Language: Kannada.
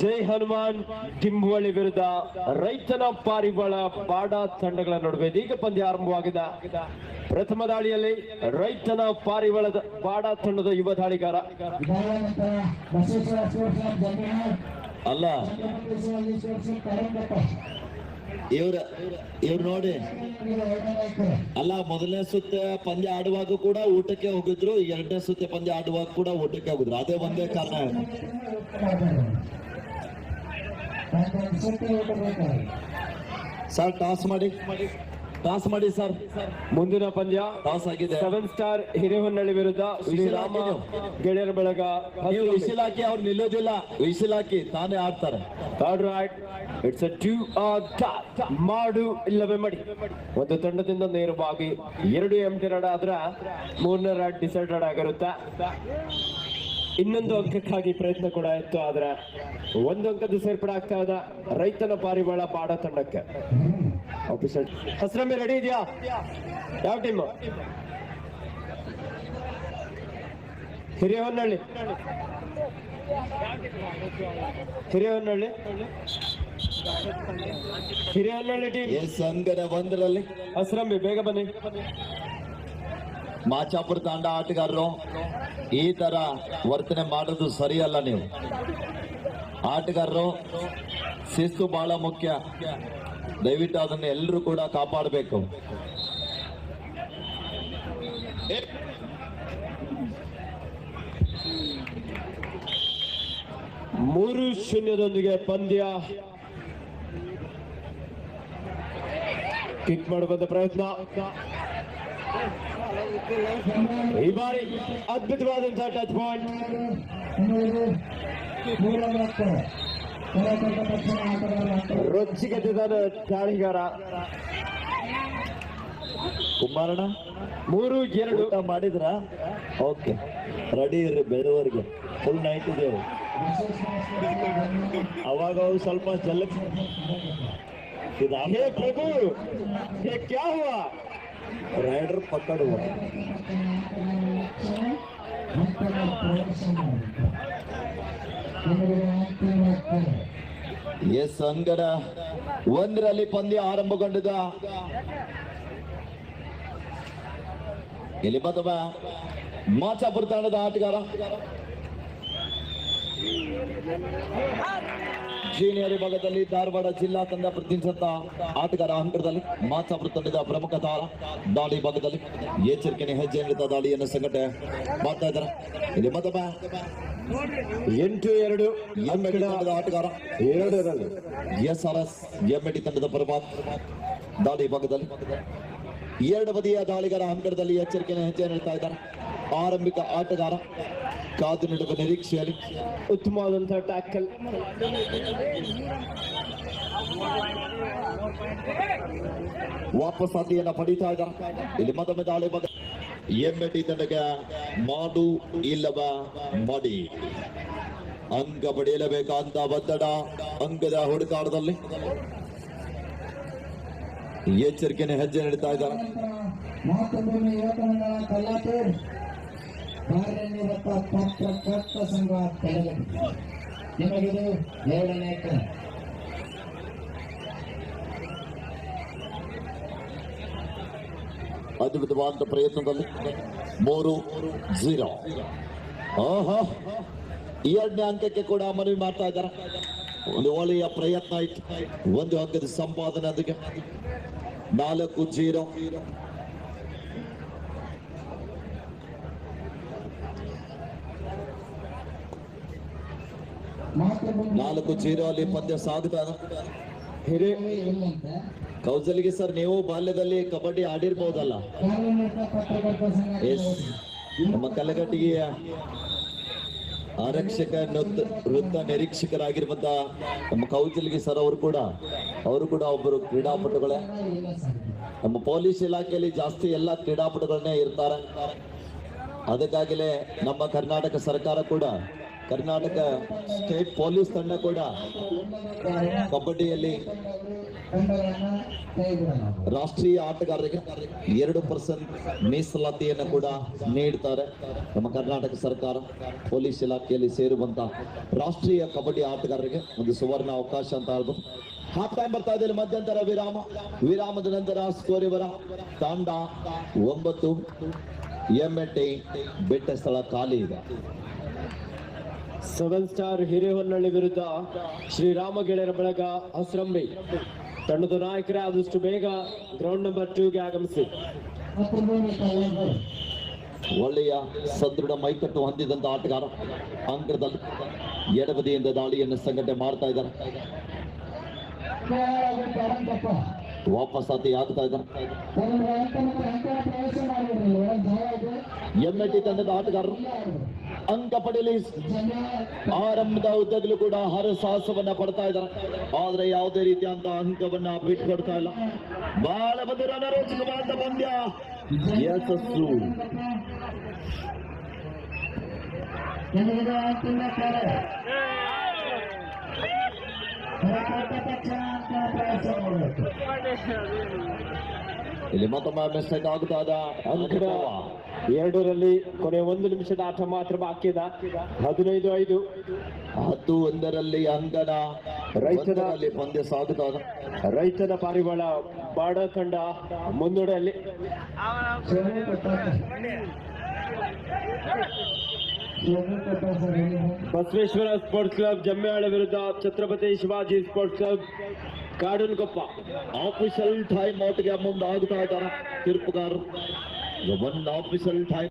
ಜೈ ಹನುಮಾನ್ ಟಿಂಬುವಳಿ ವಿರುದ್ಧ ರೈತನ ಪಾರಿವಾಳ ಬಾಡ ತಂಡಗಳ ನಡುವೆ ಇದೀಗ ಪಂದ್ಯ ಆರಂಭವಾಗಿದೆ. ಪ್ರಥಮ ದಾಳಿಯಲ್ಲಿ ರೈತನ ಪಾರಿವಾಳದ ಬಾಡ ತಂಡದ ಯುವ ದಾಳಿಗಾರ. ಅಲ್ಲ. ಇವ್ರ, ಇವ್ರು ನೋಡಿ. ಅಲ್ಲ, ಮೊದಲನೇ ಸುತ್ತ ಪಂದ್ಯ ಆಡುವಾಗ ಕೂಡ ಊಟಕ್ಕೆ ಹೋಗಿದ್ರು ಎರಡನೇ ಸುತ್ತ ಪಂದ್ಯ ಆಡುವಾಗ ಕೂಡ ಊಟಕ್ಕೆ ಹೋಗಿದ್ರು. ಅದೇ ಒಂದೇ ಕಾರಣ. ಸರ್, ಟಾಸ್ ಮಾಡಿ. ಟಾಸ್ ಮಾಡಿ ಸರ್. ಮುಂದಿನ ಪಂದ್ಯ ಟಾಸ್ ಆಗಿದೆ. ಸೆವೆನ್ ಸ್ಟಾರ್ ಹಿರೇಹೊನ್ನಳ್ಳಿ ವಿರುದ್ಧ ಶ್ರೀರಾಮ ಗೆಳೆಯರ ಬಳಗ ನೀವು ವಿಸಿಲ್ ಹಾಕಿ ಅವ್ರು ನಿಲ್ಲೋದಿಲ್ಲ. ವಿಸಿಲ್ ಹಾಕಿ ತಾನೇ ಆಡ್ತಾರೆ. Third right it's a two ಮಾಡು ಇಲ್ಲವೇ ಮಾಡಿ. ಒಂದು ತಂಡದಿಂದ ನೇರವಾಗಿ ಎರಡು ಎಂಟಿ ರಡ ಆದ್ರೆ ಮೂರನೇ ಡಿಸೈಡ್ ಡಿಸೈಡೆಡ್ ಆಗಿರುತ್ತೆ. ಇನ್ನೊಂದು ಅಂಕಕ್ಕಾಗಿ ಪ್ರಯತ್ನ ಕೂಡ ಇತ್ತು ಆದ್ರೆ ಒಂದು ಅಂಕದ ಸೇರ್ಪಡೆ ಆಗ್ತಾ ಇದ್ದ ರೈತನ ಪಾರಿವಾಳ ಪಾಡ ತಂಡಕ್ಕೆ. ಆಫೀಸರ್ ಹಸ್ರಮ್ಮಿ ರೆಡಿ ಇದೆಯಾ? ಯಾವ ಟೀಮ್ ಹಿರಿಯಹೊನ್ನಳ್ಳಿ ಹಿರಿಯಹೊನ್ನಳ್ಳಿ ಹಿರಿಯಹೊನ್ನಳ್ಳಿ ಟೀಮ್ ಈ ಸಂಘದ ಒಂದರಲ್ಲಿ ಹಸ್ರಮ್ಮಿ ಬೇಗ ಬನ್ನಿ. ಮಾಚಾಪುರ ತಾಂಡ ಆಟಗಾರರು. ಈ ತರ ವರ್ತನೆ ಮಾಡೋದು ಸರಿಯಲ್ಲ ನೀವು. ಆಟಗಾರರು, ಶಿಸ್ತು ಬಹಳ ಮುಖ್ಯ. ದಯವಿಟ್ಟು ಅದನ್ನು ಎಲ್ಲರೂ ಕೂಡ ಕಾಪಾಡಬೇಕು. ಮೂರು ಶೂನ್ಯದೊಂದಿಗೆ ಪಂದ್ಯ. ಕಿಕ್ ಮಾಡುವಂತ ಪ್ರಯತ್ನ. ಈ ಬಾರಿ ಅದ್ಭುತವಾದಂತಹ ಟಚ್ ಪಾಯಿಂಟ್ ರೊಚ್ಚಿಗೆದ್ದಿದ್ದಾನೆ ದಾಳಿಗಾರ ಕುಮಾರಣ್ಣ ಮೂರು, ಎರಡು ಮಾಡಿದ್ರ? ಓಕೆ ರೆಡಿ ಇರ್ರಿ ಬೇರೆಯವರಿಗೆ ಫುಲ್ ನೈಟ್ ಇದೇವು ಅವಾಗ ಅವು ಸ್ವಲ್ಪ ಇದು ಹೇ ಪ್ರಭು, ಹೇ ಕ್ಯಾ ಹುವಾ ರೈಡರ್ ಪಕ್ಕಡುವ ಎಸ್ ಅಂಗಡ ಒಂದರಲ್ಲಿ ಪಂದ್ಯ ಆರಂಭಗೊಂಡಿದ ಇಲ್ಲಿ ಬದವ ಮಾಚಾಪುರ ತಂಡದ ಆಟಗಾರ ಜೂನಿಯರ್ ವಿಭಾಗದಲ್ಲಿ ಧಾರವಾಡ ಜಿಲ್ಲಾ ತಂಡ ಪ್ರತಿನಿಧಿಸಿದ ಆಟಗಾರ ಹಂತದಲ್ಲಿ ಮಾಚಾಪುರ ತಂಡದ ಪ್ರಮುಖ ತಾರ ದಾಳಿ ಭಾಗದಲ್ಲಿ ಎಚ್ಚರಿಕೆನೆ ಹೆಜ್ಜೆ ನೀಡುತ್ತಾ ದಾಳಿಯನ್ನು ಸಂಘಟನೆ ಮಾಡ್ತಾ ಇದ್ದಾರೆ. ಇಲ್ಲಿ ಮತ್ತೊಮ್ಮೆ ಎಂಟು ಎರಡು ಎಂಎಡಿ ತಂಡದ ಆಟಗಾರ ಎರಡು run S R S MAD ತಂಡದ ಪರಮಾತ್ ದಾಳಿ ಭಾಗದಲ್ಲಿ ಎರಡು ಬದಿಯ ದಾಳಿಗಾರ ಅಂಕಣದಲ್ಲಿ ಎಚ್ಚರಿಕೆಯನ್ನು ಹೆಜ್ಜೆ ನಡೀತಾ ಇದ್ದಾರೆ. ಆರಂಭಿಕ ಆಟಗಾರ ಕಾದು ನೀಡುವ ನಿರೀಕ್ಷೆಯಲ್ಲಿ ಉತ್ತಮವಾದಂತಹ ಟ್ಯಾಕಲ್ ವಾಪಸ್ ಆದಿಯನ್ನ ಪಡೀತಾ ಇದ್ದಾರೆ ಇಲ್ಲಿ ಮದಮೆ ದಾಳಿ ಭಾಗ ಎಮ್ಮೆಡಿ ಮಾಡು ಇಲ್ಲವ ಮಡಿ. ಅಂಗ ಪಡೆಯಲೇಬೇಕಂತ ಒತ್ತಡ ಅಂಗದ ಹುಡುಕಾಟದಲ್ಲಿ. ಎಚ್ಚರಿಕೆಯನ್ನು ಹೆಜ್ಜೆ ನಡೀತಾ ಇದ್ದಾರೆ. ಕಾರ್ಯನಿರತ ಪತ್ರಕರ್ತ ಸಂಘ ನಿಮಗಿದು ಕ್ರಮ ಅದ್ಭುತವಾದ ಪ್ರಯತ್ನದಲ್ಲಿ ಮೂರು ಝೀರೋ ಆಹಾ. ಎರಡನೇ ಅಂಕಕ್ಕೆ ಕೂಡ ಮನವಿ ಮಾಡ್ತಾ ಇದ್ದಾರೆ. ಒಂದು ಒಳ್ಳೆಯ ಪ್ರಯತ್ನ ಆಯ್ತು ಒಂದು ಅಂಕದ ಸಂಪಾದನೆ ಅದಕ್ಕೆ. ನಾಲ್ಕು ಜೀರೋ ನಾಲ್ಕು ಜೀರೋ ಅಲ್ಲಿ ಪಂದ್ಯ ಸಾಗುತ್ತಾ? ಇದೆ ಹಿರೇ ಸರ್ ನೀವು ಬಾಲ್ಯದಲ್ಲಿ ಕಬಡ್ಡಿ ಆಡಿರ್ಬಹುದಲ್ಲ ನಮ್ಮ ಕಲಗಟ್ಟಿಗೆಯ ಆರಕ್ಷಕ ವೃತ್ತ ನಿರೀಕ್ಷಕರಾಗಿರುವಂತ ನಮ್ಮ ಕೌಜಲ್ಗಿ ಸರ್ ಅವರು ಕೂಡ ಅವರು ಕೂಡ ಒಬ್ಬರು ಕ್ರೀಡಾಪಟುಗಳೇ. ನಮ್ಮ ಪೊಲೀಸ್ ಇಲಾಖೆಯಲ್ಲಿ ಜಾಸ್ತಿ ಎಲ್ಲ ಕ್ರೀಡಾಪಟುಗಳನ್ನೇ ಇರ್ತಾರೆ. ಅದಕ್ಕಾಗಿಲೇ ನಮ್ಮ ಕರ್ನಾಟಕ ಸರ್ಕಾರ ಕೂಡ ಕರ್ನಾಟಕ ಸ್ಟೇಟ್ ಪೊಲೀಸ್ ತಂಡ ಕೂಡ ಕಬಡ್ಡಿಯಲ್ಲಿ ರಾಷ್ಟ್ರೀಯ ಆಟಗಾರರಿಗೆ ಎರಡು ಪರ್ಸೆಂಟ್ ಮೀಸಲಾತಿಯನ್ನು ಕೂಡ ನೀಡ್ತಾರೆ. ನಮ್ಮ ಕರ್ನಾಟಕ ಸರ್ಕಾರ ಪೊಲೀಸ್ ಇಲಾಖೆಯಲ್ಲಿ ಸೇರುವಂತ ರಾಷ್ಟ್ರೀಯ ಕಬಡ್ಡಿ ಆಟಗಾರರಿಗೆ ಒಂದು ಸುವರ್ಣ ಅವಕಾಶ ಅಂತ ಹೇಳ್ಬೋದು. ಹಾಫ್ ಟೈಮ್ ಬರ್ತಾ ಇದೆ ಮಧ್ಯಂತರ ವಿರಾಮ. ವಿರಾಮದ ನಂತರ ಸ್ಕೋರ್ ಇವರ ತಾಂಡ ಒಂಬತ್ತು ಎಂಎಟಿ ಬೆಟ್ಟ ಸ್ಥಳ ಖಾಲಿ ಇದೆ. ಸೆವೆನ್ ಸ್ಟಾರ್ ಹಿರೇಹೊನ್ನಳ್ಳಿ ವಿರುದ್ಧ ಶ್ರೀರಾಮ ಗೆಳೆಯರ ಬಳಗ ಹಸ್ರಂಬಿ ತಂಡದ ನಾಯಕರೇ ಆದಷ್ಟು ಬೇಗ ಗ್ರೌಂಡ್ ನಂಬರ್ ಟೂಗೆ ಆಗಮಿಸಿ. ಒಳ್ಳೆಯ ಸದೃಢ ಮೈಕಟ್ಟು ಹೊಂದಿದಂತ ಆಟಗಾರ ಅಂಕದಲ್ಲಿ ಎಡಬದಿಯಿಂದ ದಾಳಿಯನ್ನು ಸಂಘಟನೆ ಮಾಡ್ತಾ ಇದ್ದಾರೆ. ವಾಪಸ್ ಆತ ಆಗ್ತಾ ಇದ್ದಾರೆ? ಎಂಎಟಿ ತಂಡದ ಆಟಗಾರರು. ಅಂಕ ಪಡೆಯಲಿ ಆರಂಭದ ಉದ್ದಗಲೂ ಕೂಡ ಹರಸಾಹಸವನ್ನ ಪಡ್ತಾ ಇದ್ದಾರೆ. ಆದ್ರೆ ಯಾವುದೇ ರೀತಿಯಂತ ಅಂಕವನ್ನ ಬಿಟ್ಕೊಡ್ತಾ ಇಲ್ಲ. ಬಹಳ ಮಧುರ ರೋಚಕವಾದ ಪಂದ್ಯ. ಯಶಸ್ಸು. ಅಂಕ ಪ್ರವೇಶ ಮಾಡಬೇಕು ಇಲ್ಲಿ ಮತ್ತೊಮ್ಮೆ ಮಿಸ್ಟೇಕ್ ಆಗುತ್ತಾದ ಅಂಕಿತ ಎರಡರಲ್ಲಿ ಕೊನೆ ಒಂದು ನಿಮಿಷದ ಆಟ ಮಾತ್ರ ಬಾಕಿ ಇದೆ. ಹದಿನೈದು ಐದು. ಹತ್ತು ಒಂದರಲ್ಲಿ ಅಂಗನ ರೈತನ ಒಂದರಲ್ಲಿ ಪಂದ್ಯ ಸಾಗುತ್ತಾದ ರೈತನ ಪಾರಿವಾಳ ಬಾಡ ತಂಡ ಮುನ್ನಡೆಯಲ್ಲಿ. Sir Basaveshwara sports club Jammehala ವಿರುದ್ಧ Chhatrapati Shivaji sports club Kadankoppa official time ಔಟ್ಗೆ ಮುಂದಾಗ್ತಾ ಇದ್ದಾರೆ. ತೀರ್ಪುಗಾರರು ಒನ್ ಆಫೀಸಲ್ ಟೈಮ್